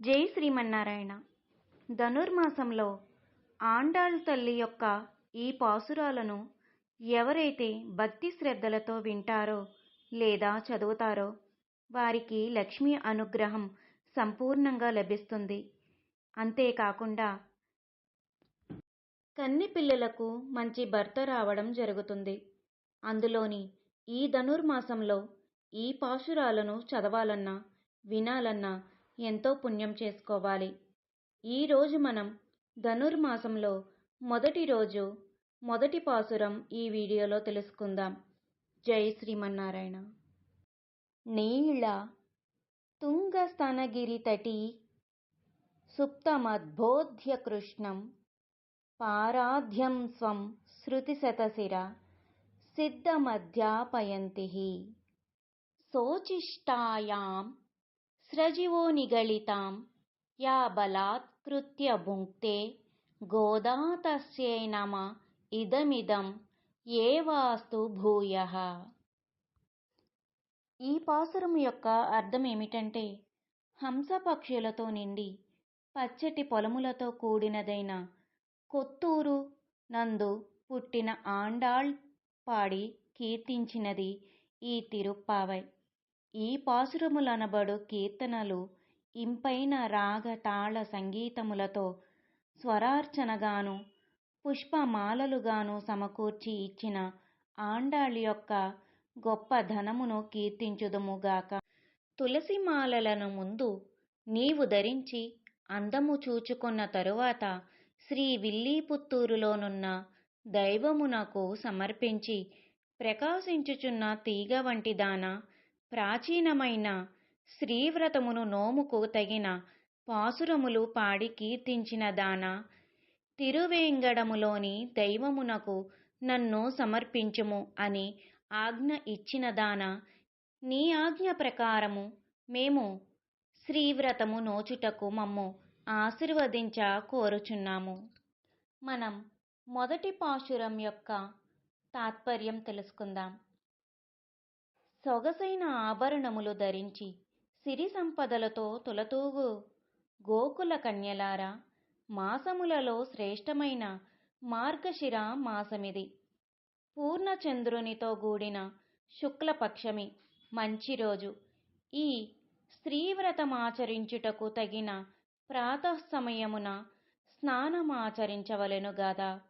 జై శ్రీమన్నారాయణ. ధనుర్మాసంలో ఆండాళ్ తల్లి యొక్క ఈ పాసురాలను ఎవరైతే భక్తి శ్రద్ధలతో వింటారో లేదా చదువుతారో వారికి లక్ష్మీ అనుగ్రహం సంపూర్ణంగా లభిస్తుంది. అంతేకాకుండా కన్ని పిల్లలకు మంచి భర్త రావడం జరుగుతుంది. అందులోని ఈ ధనుర్మాసంలో ఈ పాశురాలను చదవాలన్నా వినాలన్నా ఎంతో పుణ్యం చేసుకోవాలి. ఈరోజు మనం ధనుర్మాసంలో మొదటి రోజు మొదటి పాసురం ఈ వీడియోలో తెలుసుకుందాం. జై శ్రీమన్నారాయణ. నీళ తుంగస్తనగిరితటీ సుప్తమద్బోధ్య కృష్ణం పారాధ్యం స్వం శృతిశతశిర సిద్ధమధ్యాపయంతి శోచిష్టాయాం స్రజివో నిగళితాం యా బలాత్కృత్య భుంక్తే గోదా తస్యై నమ ఇదమిదం ఏవాస్తు భూయ ఈ పాసురం యొక్క అర్థం ఏమిటంటే హంసపక్షులతో నిండి పచ్చటి పొలములతో కూడినదైన కొత్తూరు నందు పుట్టిన ఆండాళ్ పాడి కీర్తించినది ఈ తిరుప్పావై. ఈ పాసురములనబడు కీర్తనలు ఇంపైన రాగ తాళ సంగీతములతో స్వరార్చనగాను పుష్పమాలలుగాను సమకూర్చి ఇచ్చిన ఆండాళ్ యొక్క గొప్ప ధనమును కీర్తించుదుముగాక తులసిమాలలను ముందు నీవు ధరించి అందము చూచుకున్న తరువాత శ్రీ విల్లీపుత్తూరులోనున్న దైవమునకు సమర్పించి ప్రకాశించుచున్న తీగ వంటి దాన ప్రాచీనమైన శ్రీవ్రతమును నోముకు తగిన పాసురములు పాడి కీర్తించిన దాన తిరువేంగడములోని దైవమునకు నన్ను సమర్పించుము అని ఆజ్ఞ ఇచ్చిన దాన నీ ఆజ్ఞ ప్రకారము మేము శ్రీవ్రతము నోచుటకు మమ్ము ఆశీర్వదించ కోరుచున్నాము. మనం మొదటి పాశురం యొక్క తాత్పర్యం తెలుసుకుందాం. సొగసైన ఆభరణములు ధరించి సిరి సంపదలతో తులతూగు. గోకుల కన్యలారా మాసములలో శ్రేష్టమైన మార్గశిర మాసమిది. పూర్ణచంద్రునితో కూడిన శుక్లపక్షమి మంచి రోజు. ఈ స్త్రీవ్రతమాచరించుటకు తగిన ప్రాతఃసమయమున స్నానమాచరించవలెను గదా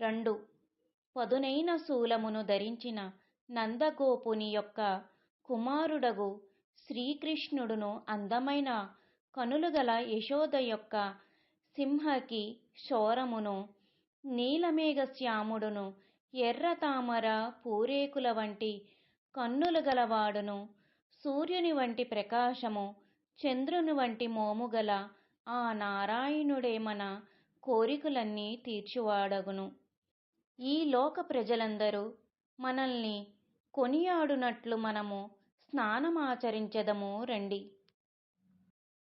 రెండు. పదునైన శూలమును ధరించిన నందగోపుని యొక్క కుమారుడగు శ్రీకృష్ణుడును అందమైన కనులుగల యశోద యొక్క సింహకి శోరమును నీలమేఘశ్యాముడును ఎర్ర తామర పూరేకుల వంటి కన్నులు గలవాడును సూర్యుని వంటి ప్రకాశము చంద్రుని వంటి మోముగల ఆ నారాయణుడే మన కోరికలన్నీ తీర్చువాడగును. ఈ లోక ప్రజలందరూ మనల్ని కొనియాడునట్లు మనము స్నానమాచరించదము రండి.